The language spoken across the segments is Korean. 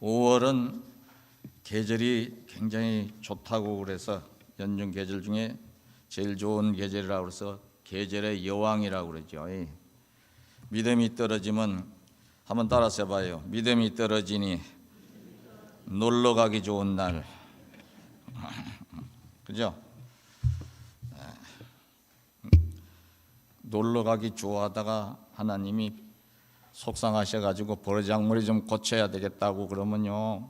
5월은 계절이 굉장히 좋다고 그래서 연중 계절 중에 제일 좋은 계절이라고 그래서 계절의 여왕이라고 그러죠. 이 믿음이 떨어지면 한번 따라서 해봐요. 믿음이 떨어지니 놀러 가기 좋은 날. 그죠? 놀러 가기 좋아하다가 하나님이 속상하셔가지고 버르장머리 좀 고쳐야 되겠다고 그러면요,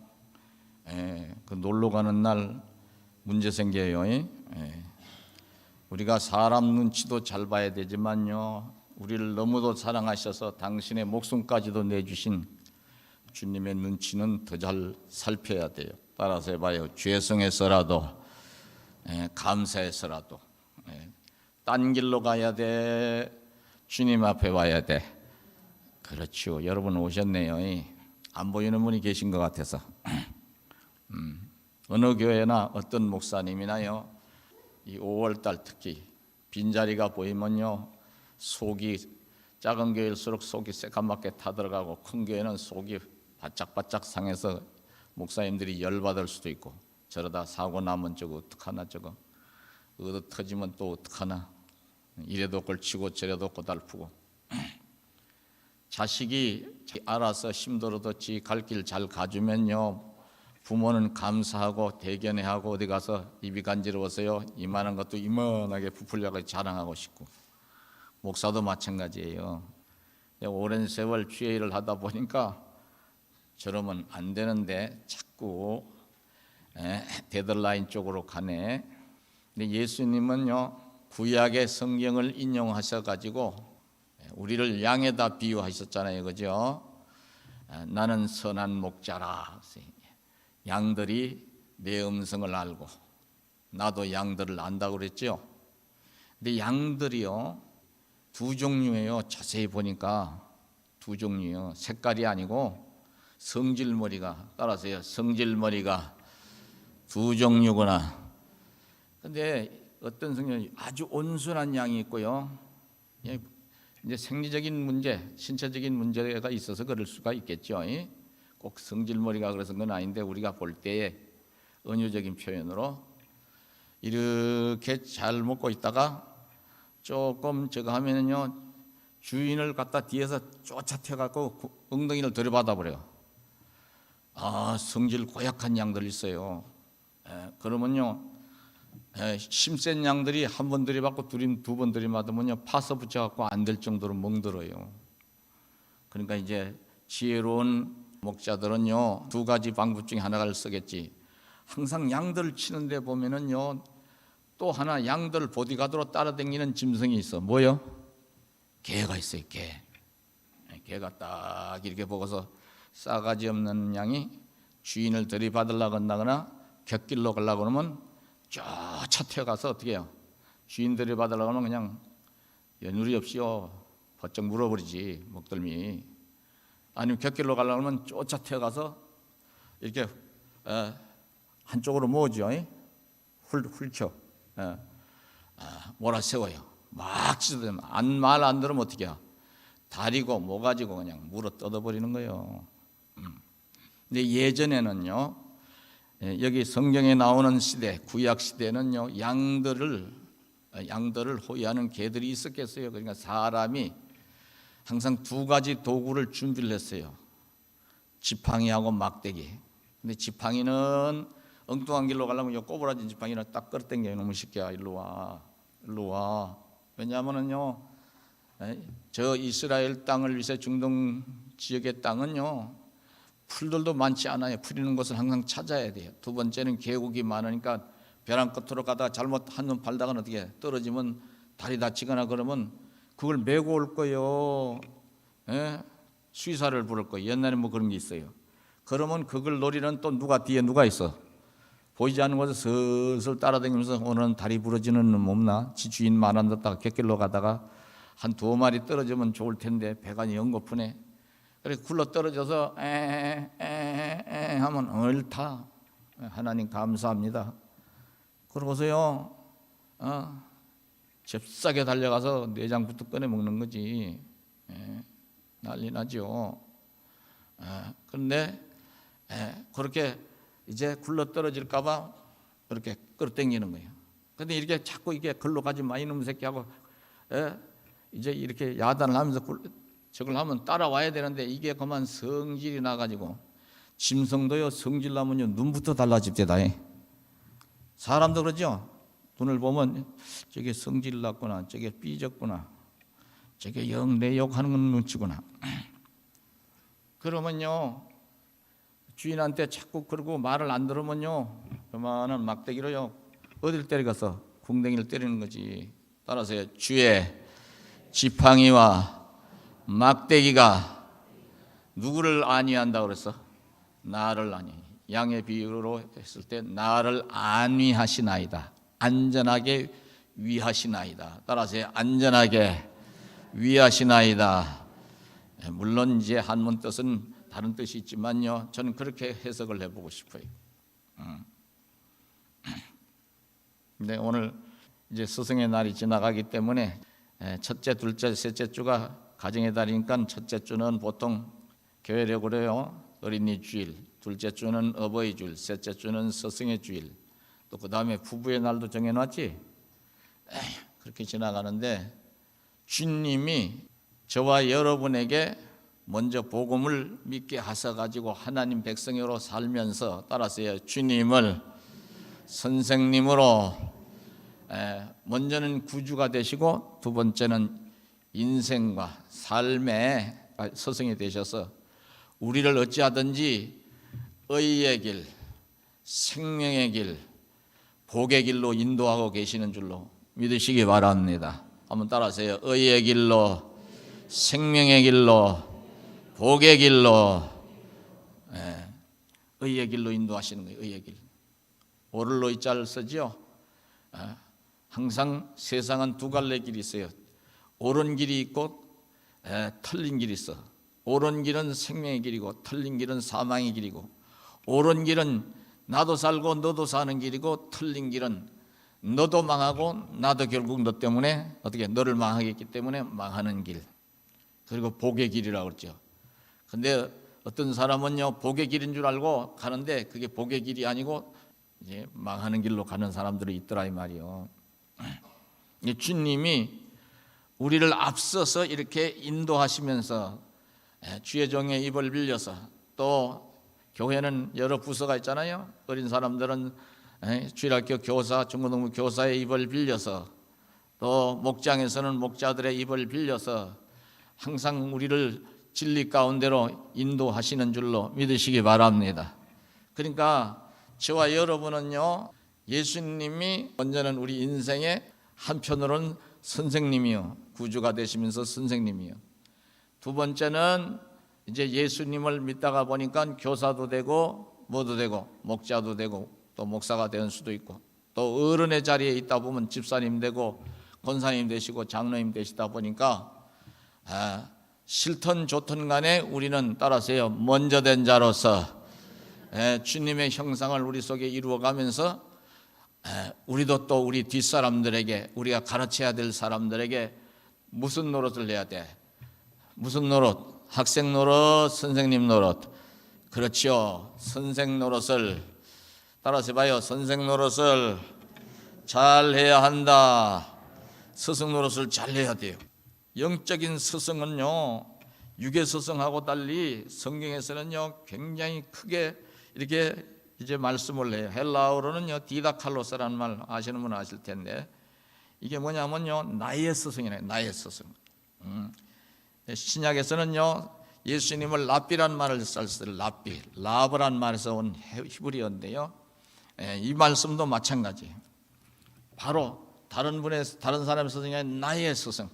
예, 그 놀러 가는 날 문제 생겨요. 예? 예. 우리가 사람 눈치도 잘 봐야 되지만요, 우리를 너무도 사랑하셔서 당신의 목숨까지도 내주신 주님의 눈치는 더 잘 살펴야 돼요. 따라서 해봐요. 죄성에서라도 예, 감사해서라도 예, 딴 길로 가야 돼. 주님 앞에 와야 돼. 그렇죠. 여러분 오셨네요. 이. 안 보이는 분이 계신 것 같아서. 음, 어느 교회나 어떤 목사님이나요. 이 5월 달 특히 빈자리가 보이면요. 속이 작은 교회일수록 속이 새까맣게 타들어가고 큰 교회는 속이 바짝바짝 상해서 목사님들이 열받을 수도 있고 저러다 사고 나면 저거 어떡하나 저거 얻어 터지면 또 어떡하나 이래도 걸치고 저래도 고달프고 자식이 알아서 힘들어도 지갈 길 잘 가주면요. 부모는 감사하고 대견해 하고 어디 가서 입이 간지러워서요. 이만한 것도 이만하게 부풀려가 자랑하고 싶고. 목사도 마찬가지예요. 오랜 세월 주의 일을 하다 보니까 저러면 안 되는데 자꾸 에, 데드라인 쪽으로 가네. 근데 예수님은요 구약의 성경을 인용하셔 가지고 우리를 양에다 비유하셨잖아요, 그죠? 나는 선한 목자라. 양들이 내 음성을 알고 나도 양들을 안다고 그랬죠. 근데 양들이요 두 종류예요. 자세히 보니까 두 종류요. 색깔이 아니고 성질머리가 따라서요. 성질머리가 두 종류구나. 근데 어떤 성경이 아주 온순한 양이 있고요. 예, 이제 생리적인 문제, 신체적인 문제가 있어서 그럴 수가 있겠죠. 예? 꼭 성질머리가 그래서 그건 아닌데 우리가 볼 때에 은유적인 표현으로 이렇게 잘 먹고 있다가 조금 저거 하면은요 주인을 갖다 뒤에서 쫓아 태갖고 엉덩이를 들여받아 버려요. 아 성질 고약한 양들 있어요. 예, 그러면요 힘센 양들이 한 번 들이받고 두번 들이받으면요 파서 붙여갖고 안 될 정도로 멍들어요. 그러니까 이제 지혜로운 목자들은요 두 가지 방법 중에 하나를 쓰겠지. 항상 양들을 치는데 보면은요 또 하나 양들 보디가드로 따라다니는 짐승이 있어. 뭐요? 개가 있어요. 개. 개가 딱 이렇게 보고서 싸가지 없는 양이 주인을 들이받으려고 한다거나 곁길로 가려고 그러면 쫓아 태어가서 어떻게 해요? 주인들이 받으려고 하면 그냥 연율이 없이요. 버쩍 물어버리지 목덜미. 아니면 곁길로 가려고 하면 쫓아 태어가서 이렇게 에, 한쪽으로 모으죠. 훌, 훌쳐 에, 아, 몰아세워요. 막 찢어대면 안말 안 들으면 어떻게 해요? 다리고 뭐 가지고 그냥 물어 뜯어버리는 거예요. 음. 근데 예전에는요 예, 여기 성경에 나오는 시대, 구약 시대는요 양들을 양들을 호위하는 개들이 있었겠어요. 그러니까 사람이 항상 두 가지 도구를 준비를 했어요. 지팡이하고 막대기. 근데 지팡이는 엉뚱한 길로 가려면 요 꼬부라진 지팡이를 딱 끌어당겨 너무 쉽게 일로 와, 일로 와. 왜냐하면은요 저 이스라엘 땅을 위해 중동 지역의 땅은요 풀들도 많지 않아요. 풀리는 곳을 항상 찾아야 돼요. 두 번째는 계곡이 많으니까 벼랑 끝으로 가다가 잘못 한눈 팔다가 어떻게 떨어지면 다리 다치거나 그러면 그걸 메고 올 거요. 예? 수의사를 부를 거예요. 옛날에 뭐 그런 게 있어요. 그러면 그걸 노리는 또 누가 뒤에 누가 있어. 보이지 않는 곳에 슬슬 따라다니면서 오늘은 다리 부러지는 놈 없나? 지 주인 말안 듣다가 객길로 가다가 한 두 마리 떨어지면 좋을 텐데 영 고프네. 그래 굴러 떨어져서 에에에 하면 옳다. 하나님 감사합니다. 그러고서요, 어, 잽싸게 달려가서 내장부터 꺼내 먹는 거지. 에, 난리 나죠. 에, 그런데 예, 그렇게 이제 굴러 떨어질까봐 그렇게 끌어당기는 거예요. 근데 이렇게 자꾸 이게 글로 가지 마 이 놈 새끼하고 예, 이제 이렇게 야단을 하면서 굴- 저걸 하면 따라와야 되는데 이게 그만 성질이 나가지고 짐승도요 성질 나면요 눈부터 달라집대다. 사람도 그러죠. 눈을 보면 저게 성질 났구나, 저게 삐졌구나, 저게 영 내 욕하는 건 눈치구나. 그러면요 주인한테 자꾸 그러고 말을 안 들으면요 그만한 막대기로요 어딜 때려가서 궁뎅이를 때리는 거지. 따라서요 주의 지팡이와 막대기가 누구를 안위한다 그랬어? 나를 안위. 양의 비유로 했을 때 나를 안위하시나이다. 안전하게 위하시나이다. 따라서 안전하게 위하시나이다. 예, 물론 이제 한문 뜻은 다른 뜻이 있지만요. 저는 그렇게 해석을 해보고 싶어요. 음. 근데 오늘 이제 스승의 날이 지나가기 때문에 예, 첫째, 둘째, 셋째 주가 가정의 달이니까 첫째 주는 보통 교회라고 그래요. 어린이 주일, 둘째 주는 어버이 주일, 셋째 주는 스승의 주일. 또 그 다음에 부부의 날도 정해놨지. 에휴, 그렇게 지나가는데 주님이 저와 여러분에게 먼저 복음을 믿게 하셔 가지고 하나님 백성으로 살면서 따라서요 주님을 선생님으로 에, 먼저는 구주가 되시고 두 번째는 인생과 삶의 스승이 되셔서 우리를 어찌하든지 의의 길, 생명의 길, 복의 길로 인도하고 계시는 줄로 믿으시기 바랍니다. 한번 따라하세요. 의의 길로, 생명의 길로, 복의 길로, 예, 의의 길로 인도하시는 거예요. 의의 길. 오를로 이 자를 쓰지요. 아, 항상 세상은 두 갈래 길이 있어요. 옳은 길이 있고 에, 틀린 길이 있어. 옳은 길은 생명의 길이고 틀린 길은 사망의 길이고 옳은 길은 나도 살고 너도 사는 길이고 틀린 길은 너도 망하고 나도 결국 너 때문에 어떻게 너를 망하겠기 때문에 망하는 길. 그리고 복의 길이라고 그러죠. 근데 어떤 사람은요 복의 길인 줄 알고 가는데 그게 복의 길이 아니고 이제 망하는 길로 가는 사람들이 있더라 이 말이요. 이 주님이 우리를 앞서서 이렇게 인도하시면서 예, 주의 종의 입을 빌려서 또 교회는 여러 부서가 있잖아요. 어린 사람들은 예, 주일학교 교사, 중고등부 교사의 입을 빌려서 또 목장에서는 목자들의 입을 빌려서 항상 우리를 진리 가운데로 인도하시는 줄로 믿으시기 바랍니다. 그러니까 저와 여러분은요 예수님이 먼저는 우리 인생의 한편으로는 선생님이요. 구주가 되시면서 선생님이요. 두 번째는 이제 예수님을 믿다가 보니까 교사도 되고 뭐도 되고 목자도 되고 또 목사가 되는 수도 있고 또 어른의 자리에 있다 보면 집사님 되고 권사님 되시고 장로님 되시다 보니까 아, 싫든 좋든 간에 우리는 따라서요. 먼저 된 자로서 에, 주님의 형상을 우리 속에 이루어가면서 에, 우리도 또 우리 뒷사람들에게 우리가 가르쳐야 될 사람들에게 무슨 노릇을 해야 돼? 무슨 노릇? 학생 노릇, 선생님 노릇. 그렇죠. 선생 노릇을 따라서 봐요. 선생 노릇을 잘 해야 한다. 스승 노릇을 잘 해야 돼요. 영적인 스승은요. 육의 스승하고 달리 성경에서는요. 굉장히 크게 이렇게 이제 말씀을 해요. 헬라어로는요. 디다칼로스라는 말 아시는 분 아실 텐데 이게 뭐냐면요. 나의 스승이네. 나의 스승. 음. 신약에서는요. 예수님을 랍비란 말을 썼어요. 랍비. 라브란 말에서 온 히브리어인데요. 예, 이 말씀도 마찬가지. 바로 다른 분의 다른 사람의 스승이 나의 스승.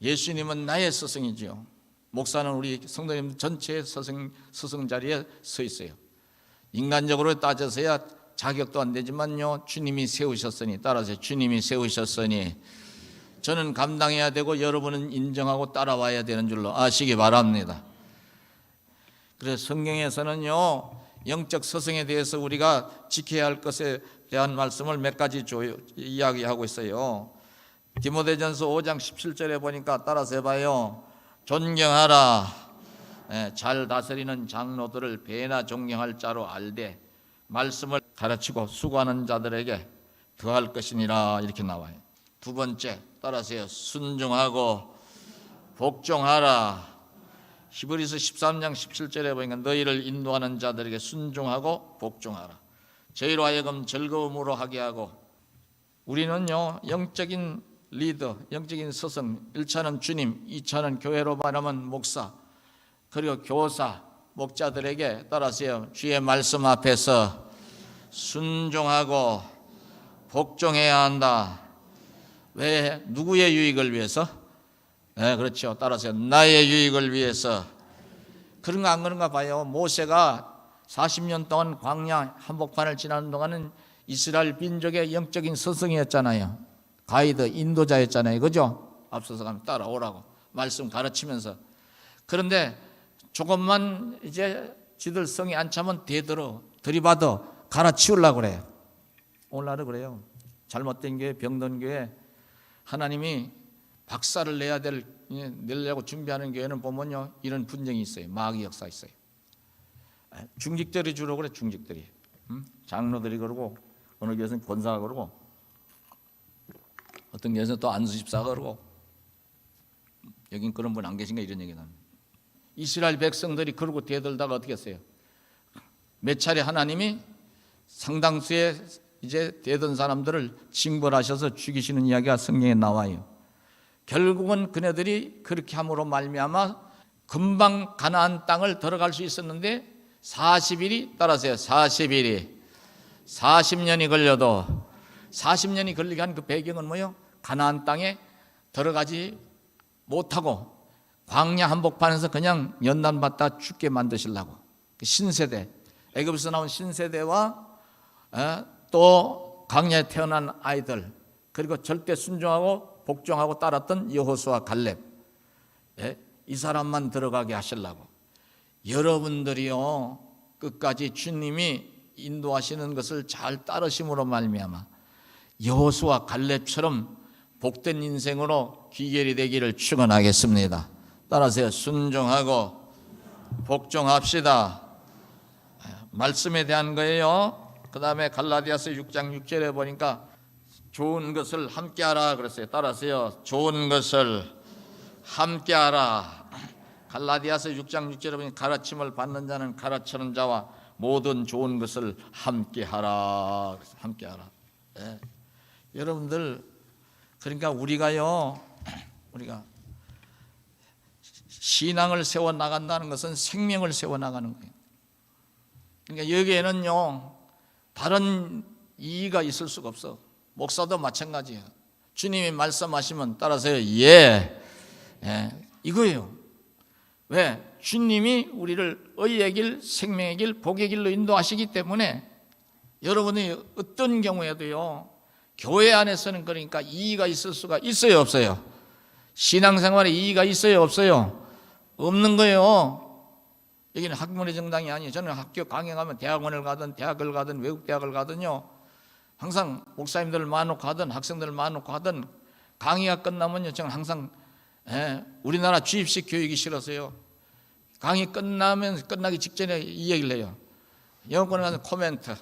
예수님은 나의 스승이지요. 목사는 우리 성도님 전체의 스승 스승 자리에 서 있어요. 인간적으로 따져서야 자격도 안 되지만요. 주님이 세우셨으니 따라서 주님이 세우셨으니 저는 감당해야 되고 여러분은 인정하고 따라와야 되는 줄로 아시기 바랍니다. 그래서 성경에서는요. 영적 스승에 대해서 우리가 지켜야 할 것에 대한 말씀을 몇 가지 조, 이야기하고 있어요. 디모데전서 5장 17절에 보니까 따라서 해봐요. 존경하라. 예, 잘 다스리는 장로들을 배나 존경할 자로 알되 말씀을 가르치고 수고하는 자들에게 더할 것이니라 이렇게 나와요. 두 번째 따라서요. 순종하고 복종하라. 히브리서 13장 17절에 보니까 너희를 인도하는 자들에게 순종하고 복종하라. 저희로 하여금 즐거움으로 하게 하고 우리는요 영적인 리더, 영적인 스승 1차는 주님, 2차는 교회로 말하면 목사, 그리고 교사, 목자들에게 따라서요 주의 말씀 앞에서 순종하고 복종해야 한다. 왜 누구의 유익을 위해서? 네, 그렇죠. 따라서 나의 유익을 위해서 그런가 안 그런가 봐요. 모세가 40년 동안 광야 한복판을 지나는 동안은 이스라엘 민족의 영적인 스승이었잖아요. 가이드, 인도자였잖아요. 그죠? 앞서서 가면 따라오라고 말씀 가르치면서 그런데 조금만 이제 지들 성이 안 차면 대들어 들이받아 갈아치우려고 그래요. 오늘날은 그래요. 잘못된 교회, 병든 교회 하나님이 박살을 내야 될 예, 내려고 준비하는 교회는 보면요 이런 분쟁이 있어요. 마귀 역사 있어요. 아, 중직들이 주로 그래 중직들이 음? 장로들이 그러고 어느 교회는 권사가 그러고 어떤 교회는 또 안수집사가 그러고 여긴 그런 분 안 계신가 이런 얘기는 이스라엘 백성들이 그러고 대들다가 어떻게 했어요? 몇 차례 하나님이 상당수의 이제 대던 사람들을 징벌하셔서 죽이시는 이야기가 성경에 나와요. 결국은 그네들이 그렇게 함으로 말미암아 금방 가나안 땅을 들어갈 수 있었는데 40일이 따라서요. 40일이 40년이 걸려도 40년이 걸리게 한 그 배경은 뭐요? 가나안 땅에 들어가지 못하고 광야 한복판에서 그냥 연단 받다 죽게 만드시려고 그 신세대 애굽에서 나온 신세대와 어, 또 광야에 태어난 아이들 그리고 절대 순종하고 복종하고 따랐던 여호수아 갈렙 예? 이 사람만 들어가게 하시려고 여러분들이요 끝까지 주님이 인도하시는 것을 잘 따르심으로 말미암아 여호수아 갈렙처럼 복된 인생으로 귀결이 되기를 축원하겠습니다. 따라서 순종하고 복종합시다. 말씀에 대한 거예요. 그 다음에 갈라디아서 6장 6절에 보니까 좋은 것을 함께하라 그랬어요. 따라서요. 좋은 것을 함께하라. 갈라디아서 6장 6절에 보니 가르침을 받는 자는 가르치는 자와 모든 좋은 것을 함께하라. 함께하라. 예. 여러분들 그러니까 우리가요. 우리가 신앙을 세워 나간다는 것은 생명을 세워 나가는 거예요. 그러니까 여기에는요 다른 이의가 있을 수가 없어. 목사도 마찬가지예요. 주님이 말씀하시면 따라서요 예, 예 이거예요. 왜 주님이 우리를 의의 길, 생명의 길, 복의 길로 인도하시기 때문에 여러분이 어떤 경우에도요 교회 안에서는 그러니까 이의가 있을 수가 있어요 없어요. 신앙생활에 이의가 있어요 없어요. 없는 거예요. 여기는 학문의 정당이 아니에요. 저는 학교 강행하면 대학원을 가든 대학을 가든 외국 대학을 가든요. 항상 목사님들을 많놓고 하든 학생들을 많놓고 하든 강의가 끝나면요. 저는 항상 예, 우리나라 주입식 교육이 싫어서요. 강의 끝나면 끝나기 직전에 이 얘기를 해요. 영어권에 가서 코멘트.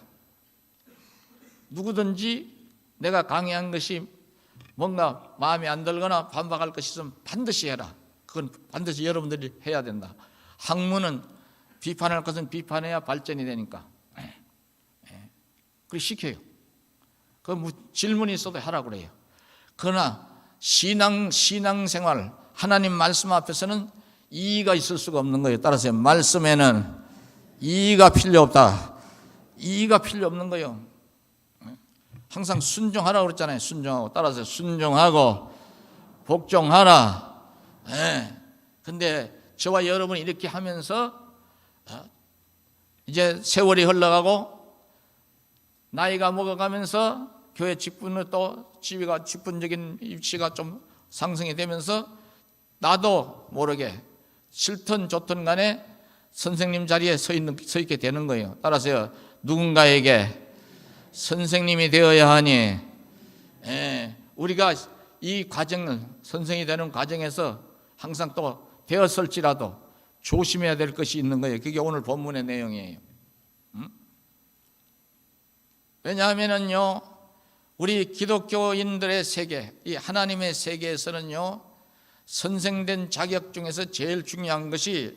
누구든지 내가 강의한 것이 뭔가 마음에 안 들거나 반박할 것이 있으면 반드시 해라. 그건 반드시 여러분들이 해야 된다. 학문은 비판할 것은 비판해야 발전이 되니까. 예. 예. 그 시켜요. 그 질문이 있어도 하라 그래요. 그러나 신앙 신앙생활 하나님 말씀 앞에서는 이의가 있을 수가 없는 거예요. 따라서 말씀에는 이의가 필요 없다. 이의가 필요 없는 거예요. 예. 항상 순종하라 그랬잖아요. 순종하고 따라서 순종하고 복종하라. 예. 근데 저와 여러분이 이렇게 하면서 어, 이제 세월이 흘러가고 나이가 먹어가면서 교회 직분을 또 지위가 직분적인 위치가 좀 상승이 되면서 나도 모르게 싫든 좋든 간에 선생님 자리에 서, 있는, 서 있게 되는 거예요. 따라서 누군가에게 선생님이 되어야 하니 예, 우리가 이 과정을 선생이 되는 과정에서 항상 또 되었을지라도 조심해야 될 것이 있는 거예요. 그게 오늘 본문의 내용이에요. 음? 왜냐하면은요, 우리 기독교인들의 세계, 이 하나님의 세계에서는요, 선생된 자격 중에서 제일 중요한 것이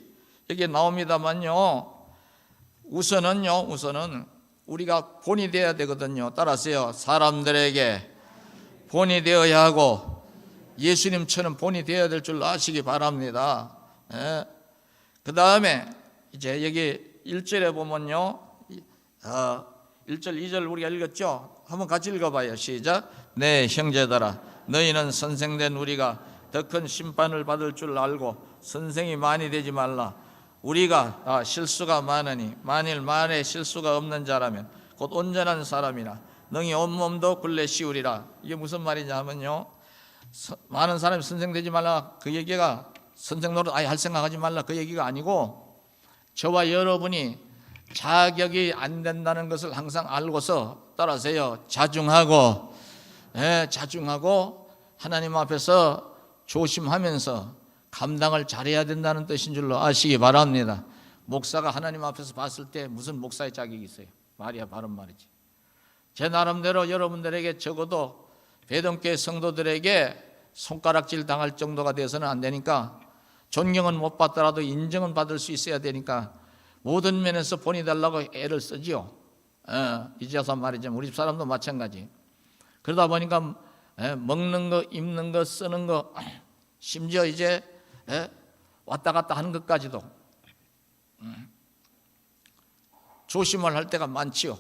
여기에 나옵니다만요, 우선은요, 우선은 우리가 본이 되어야 되거든요. 따라서요, 사람들에게 본이 되어야 하고 예수님처럼 본이 되어야 될 줄 아시기 바랍니다. 그 다음에 이제 여기 1절에 보면요, 어, 1절, 2절 우리가 읽었죠? 한번 같이 읽어봐요. 시작. 네, 형제들아, 너희는 선생된 우리가 더 큰 심판을 받을 줄 알고 선생이 많이 되지 말라. 우리가 아, 실수가 많으니 만일 만에 실수가 없는 자라면 곧 온전한 사람이나 능히 온몸도 굴레 씌우리라. 이게 무슨 말이냐면요. 서- 많은 사람이 선생 되지 말라. 그 얘기가 선생 노릇 아예 할 생각하지 말라. 그 얘기가 아니고 저와 여러분이 자격이 안 된다는 것을 항상 알고서 따라서요. 자중하고 예, 자중하고 하나님 앞에서 조심하면서 감당을 잘해야 된다는 뜻인 줄로 아시기 바랍니다. 목사가 하나님 앞에서 봤을 때 무슨 목사의 자격이 있어요? 말이야 바른 말이지. 제 나름대로 여러분들에게 적어도 배동교회 성도들에게 손가락질 당할 정도가 돼서는 안 되니까 존경은 못 받더라도 인정은 받을 수 있어야 되니까 모든 면에서 본이 달라고 애를 쓰지요. 어, 이제서 말이죠. 우리 집 사람도 마찬가지. 그러다 보니까 에, 먹는 거, 입는 거, 쓰는 거, 심지어 이제 에, 왔다 갔다 하는 것까지도 음, 조심을 할 때가 많지요.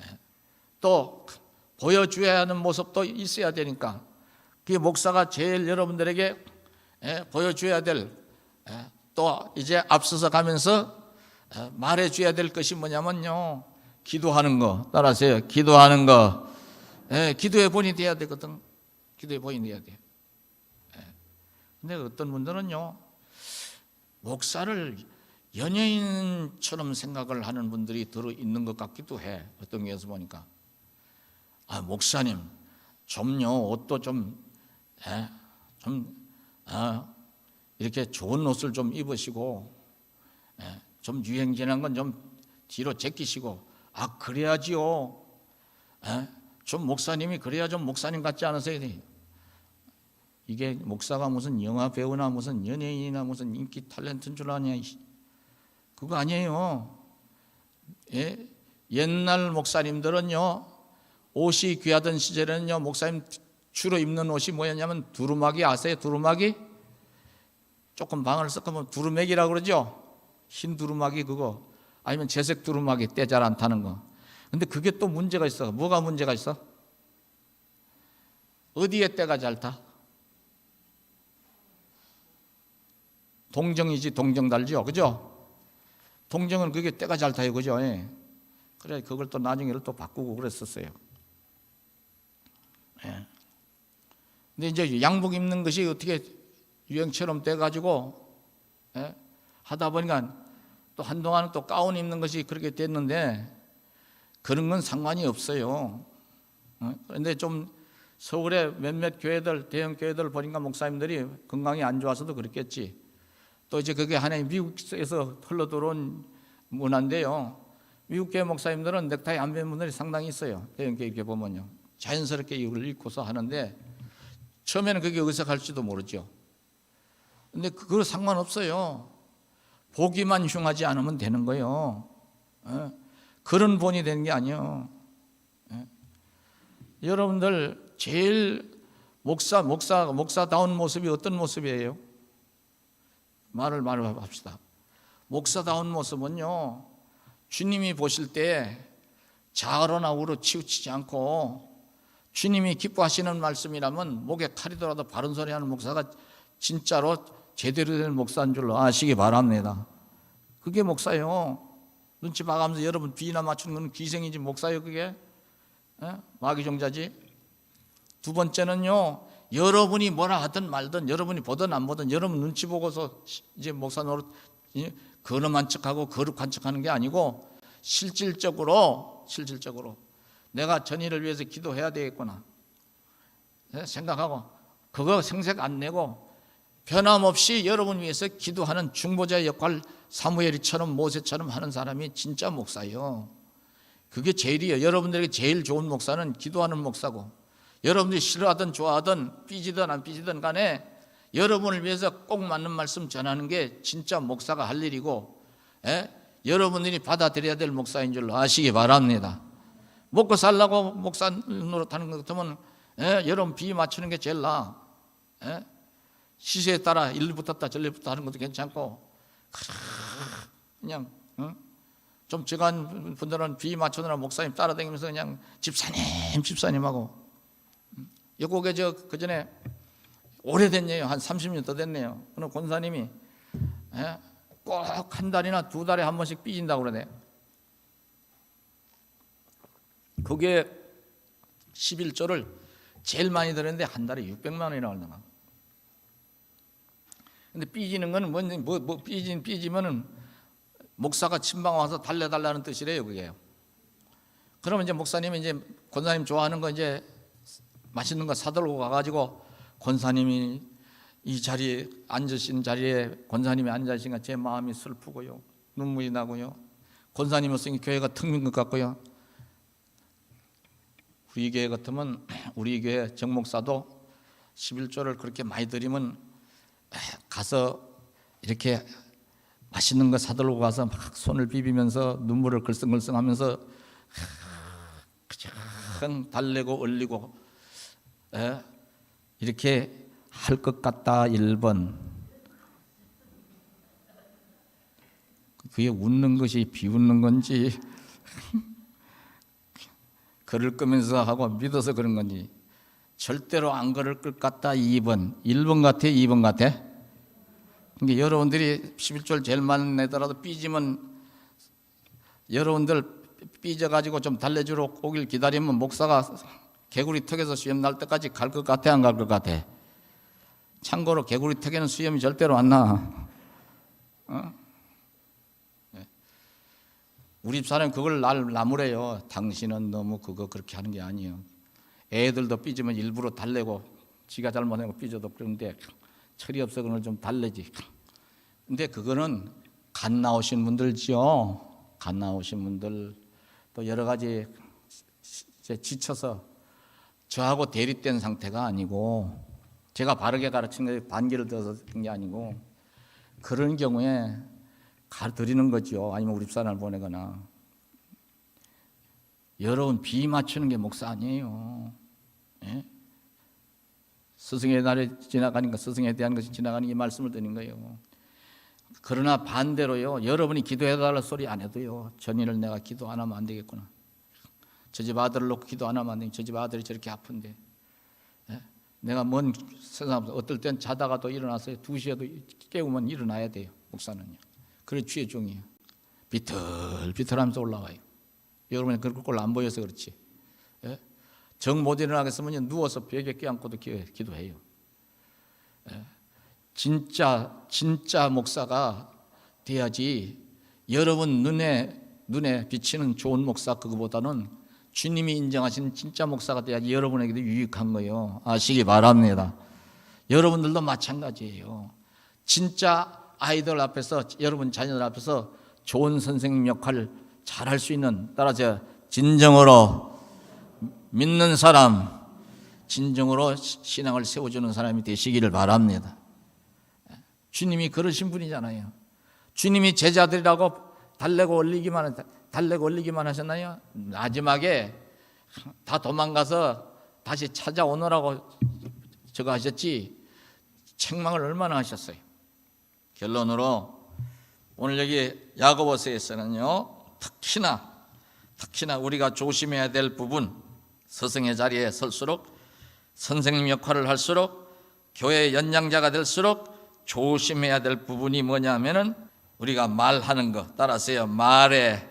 에, 또 보여줘야 하는 모습도 있어야 되니까 그게 목사가 제일 여러분들에게 에, 보여줘야 될 또 이제 앞서서 가면서 에, 말해줘야 될 것이 뭐냐면요 기도하는 거 따라서요 기도하는 거 예, 기도의 본이 돼야 되거든. 기도의 본이 돼야 돼. 예. 근데 어떤 분들은요, 목사를 연예인처럼 생각을 하는 분들이 들어 있는 것 같기도 해. 어떤 게에서 보니까. 아, 목사님, 좀요, 옷도 좀, 예, 좀, 아, 이렇게 좋은 옷을 좀 입으시고, 예, 좀 유행지난 건 좀 뒤로 제끼시고, 아, 그래야지요. 예? 좀 목사님이 그래야 좀 목사님 같지 않으세요? 이게 목사가 무슨 영화 배우나 무슨 연예인이나 무슨 인기 탤런트인 줄 아냐? 이. 그거 아니에요. 예? 옛날 목사님들은요 옷이 귀하던 시절에는요 목사님 주로 입는 옷이 뭐였냐면 두루마기 아세요? 두루마기? 조금 방을 섞으면 두루맥이라고 그러죠. 흰 두루마기 그거 아니면 재색 두루마기 때 잘 안 타는 거. 근데 그게 또 문제가 있어. 뭐가 문제가 있어? 어디에 때가 잘 타? 동정이지 동정 달지요. 그죠? 동정은 그게 때가 잘 타요. 그죠? 예. 그래 그걸 또 나중에를 또 바꾸고 그랬었어요. 예. 근데 이제 양복 입는 것이 어떻게 유행처럼 돼 가지고 예? 하다 보니까 또 한동안은 또 가운 입는 것이 그렇게 됐는데 그런 건 상관이 없어요. 어? 그런데 좀 서울의 몇몇 교회들, 대형 교회들 보니까 목사님들이 건강이 안 좋아서도 그렇겠지. 또 이제 그게 하나의 미국에서 흘러 들어온 문화인데요. 미국 교회 목사님들은 넥타이 안 매는 분들이 상당히 있어요. 대형 교회 보면요. 자연스럽게 이걸 입고서 하는데 처음에는 그게 어색할지도 모르죠. 근데 그거 상관없어요. 보기만 흉하지 않으면 되는 거예요. 어? 그런 본이 되는 게 아니에요. 예? 여러분들 제일 목사 목사 목사다운 모습이 어떤 모습이에요? 말을 말합시다. 목사다운 모습은요. 주님이 보실 때 좌우로나 우로 치우치지 않고 주님이 기뻐하시는 말씀이라면 목에 칼이더라도 바른 소리 하는 목사가 진짜로 제대로 된 목사인 줄로 아시기 바랍니다. 그게 목사예요. 눈치 봐가면서 여러분 비나 맞추는 건 기생이지 목사요 그게 예? 마귀종자지 두 번째는요 여러분이 뭐라 하든 말든 여러분이 보든 안 보든 여러분 눈치 보고서 이제 목사 노릇 예? 거름한 척하고 거룩한 척하는 게 아니고 실질적으로 실질적으로 내가 전일을 위해서 기도해야 되겠구나 예? 생각하고 그거 생색 안 내고 변함없이 여러분 위해서 기도하는 중보자의 역할 사무엘이처럼 모세처럼 하는 사람이 진짜 목사예요. 그게 제일이에요. 여러분들에게 제일 좋은 목사는 기도하는 목사고 여러분들이 싫어하든 좋아하든 삐지든 안 삐지든 간에 여러분을 위해서 꼭 맞는 말씀 전하는 게 진짜 목사가 할 일이고 예? 여러분들이 받아들여야 될 목사인 줄로 아시기 바랍니다. 먹고 살라고 목사 노릇하는 것 같으면 예? 여러분 비 맞추는 게 제일 나아. 예? 시세에 따라 일리 붙었다 저리 붙었다 하는 것도 괜찮고 그냥 응? 좀 적은 분들은 비 맞추느라 목사님 따라다니면서 그냥 집사님 집사님하고 여고에 저 그 전에 오래됐네요 한 30년 더 됐네요 그런 권사님이 예? 꼭한 달이나 두 달에 한 번씩 삐진다고 그러네 그게 11조를 제일 많이 들었는데 한 달에 600만 원이나 얼마 근데 삐지는 거는 뭔지 뭐, 뭐 삐진 삐지면은 목사가 침방 와서 달래달라는 뜻이래요 그게요. 그러면 이제 목사님이 이제 권사님 좋아하는 거 이제 맛있는 거 사들고 가가지고 권사님이 이 자리에 앉으신 자리에 권사님이 앉으시니까 제 마음이 슬프고요. 눈물이 나고요. 권사님 없으니 교회가 텅빈 것 같고요 우리 교회 같으면 우리 교회 정 목사도 11조를 그렇게 많이 드리면 가서 이렇게 맛있는 거 사들고 가서 막 손을 비비면서 눈물을 글썽글썽 하면서 그냥 달래고 얼리고 에? 이렇게 할 것 같다 1번 그게 웃는 것이 비웃는 건지 걸을 거면서 하고 믿어서 그런 건지 절대로 안 걸을 것 같다 2번 1번 같아 2번 같아 그러니까 여러분들이 11절 제일 많은 내더라도 삐지면 여러분들 삐져가지고 좀 달래주러 오길 기다리면 목사가 개구리 턱에서 수염 날 때까지 갈 것 같아 안 갈 것 같아 참고로 개구리 턱에는 수염이 절대로 안 나. 어? 네. 우리 집사람 그걸 날 나무래요. 당신은 너무 그거 그렇게 하는 게 아니에요. 애들도 삐지면 일부러 달래고 지가 잘못하고 삐져도 그런데 철이 없어 그걸 좀 달래지. 근데 그거는 갓 나오신 분들지요. 갓 나오신 분들 또 여러 가지 지쳐서 저하고 대립된 상태가 아니고 제가 바르게 가르친 게 반기를 들어서 그런 게 아니고 그런 경우에 가르치는 거죠. 아니면 우리 집사람을 보내거나 여러분 비 맞추는 게 목사 아니에요. 예? 스승의 날에 지나가니까 스승에 대한 것이 지나가는 이 말씀을 드린 거예요. 그러나 반대로요. 여러분이 기도해달라 소리 안 해도요. 전인을 내가 기도 안 하면 안 되겠구나. 저 집 아들을 놓고 기도 안 하면 안 되겠구나. 저집 아들이 저렇게 아픈데. 예? 내가 먼 세상 어떨 땐 자다가도 일어나서 두 시에도 깨우면 일어나야 돼요. 목사는요. 그래 주의 종이에요. 비틀비틀하면서 올라와요. 여러분이 그걸 꼴안 보여서 그렇지. 예? 정못 일어나겠으면 누워서 벽에 껴안고도 기도해요. 예? 진짜 진짜 목사가 돼야지 여러분 눈에 눈에 비치는 좋은 목사 그거보다는 주님이 인정하신 진짜 목사가 돼야지 여러분에게도 유익한 거예요. 아시기 바랍니다. 여러분들도 마찬가지예요. 진짜 아이들 앞에서 여러분 자녀들 앞에서 좋은 선생님 역할을 잘할 수 있는 따라서 진정으로 믿는 사람, 진정으로 신앙을 세워주는 사람이 되시기를 바랍니다. 주님이 그러신 분이잖아요. 주님이 제자들이라고 달래고 올리기만 달래고 올리기만 하셨나요? 마지막에 다 도망가서 다시 찾아오느라고 저거 하셨지 책망을 얼마나 하셨어요. 결론으로 오늘 여기 야고보서에서는요 특히나 특히나 우리가 조심해야 될 부분 스승의 자리에 설수록 선생님 역할을 할수록 교회 연장자가 될수록 조심해야 될 부분이 뭐냐면은 우리가 말하는 것 따라서요 말에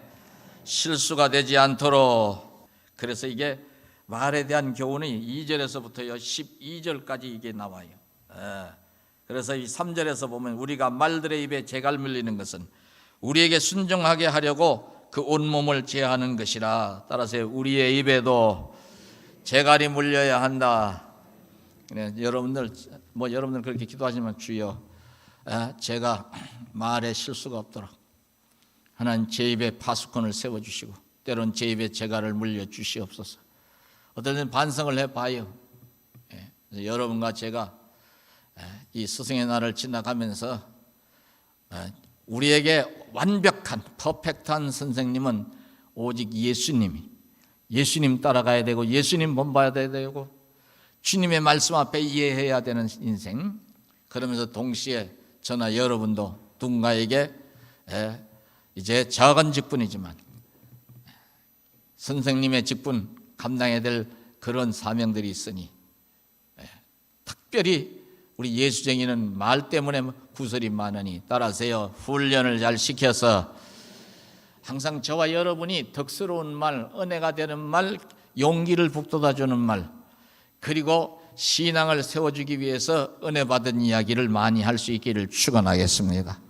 실수가 되지 않도록 그래서 이게 말에 대한 교훈이 2절에서부터요 12절까지 이게 나와요. 예. 그래서 이 3절에서 보면 우리가 말들의 입에 재갈 물리는 것은 우리에게 순종하게 하려고 그 온몸을 제하는 것이라 따라서 우리의 입에도 재갈이 물려야 한다. 그래, 여러분들 뭐 여러분들 그렇게 기도하시면 주여 아, 제가 말에 실수가 없도록 하나님 제 입에 파수꾼을 세워 주시고 때론 제 입에 재갈을 물려 주시옵소서. 땐 반성을 해 봐요. 예, 그래서 여러분과 제가 예, 이 스승의 날을 지나가면서 예, 우리에게 완벽한 퍼펙트한 선생님은 오직 예수님이 예수님 따라가야 되고 예수님 본받아야 되고 주님의 말씀 앞에 이해해야 되는 인생. 그러면서 동시에 저나 여러분도 누군가에게 예, 이제 작은 직분이지만 선생님의 직분 감당해야 될 그런 사명들이 있으니 예, 특별히 우리 예수쟁이는 말 때문에 구설이 많으니 따라서요 훈련을 잘 시켜서 항상 저와 여러분이 덕스러운 말, 은혜가 되는 말, 용기를 북돋아 주는 말, 그리고 신앙을 세워주기 위해서 은혜 받은 이야기를 많이 할 수 있기를 축원하겠습니다.